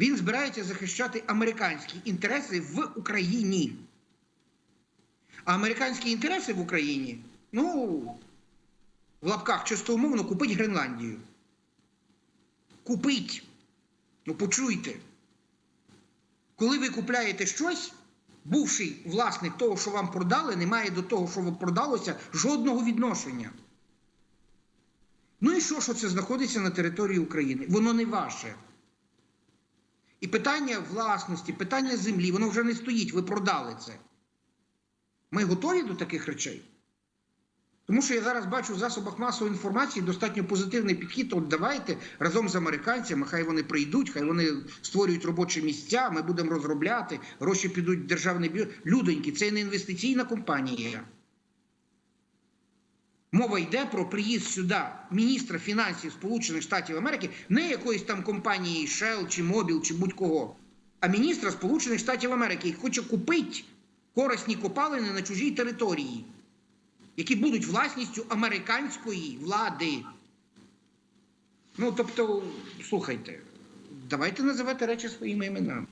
Він збирається захищати американські інтереси в Україні. А американські інтереси в Україні, ну, в лапках чисто умовно, купить Гренландію. Купить. Ну, почуйте. Коли ви купляєте щось, бувший власник того, що вам продали, не має до того, що вам продалося, жодного відношення. Ну і що, що це знаходиться на території України? Воно не ваше. І питання власності, питання землі, воно вже не стоїть, ви продали це. Ми готові до таких речей? Тому що я зараз бачу в засобах масової інформації достатньо позитивний підхід. От давайте разом з американцями, хай вони прийдуть, хай вони створюють робочі місця, ми будемо розробляти, гроші підуть в державний бюджет. Людоньки, це не інвестиційна компанія. Мова йде про приїзд сюди міністра фінансів Сполучених Штатів Америки, не якоїсь там компанії Shell чи Mobil чи будь-кого, а міністра Сполучених Штатів Америки, який хоче купити корисні копалини на чужій території, які будуть власністю американської влади. Ну, тобто, слухайте, давайте називати речі своїми іменами.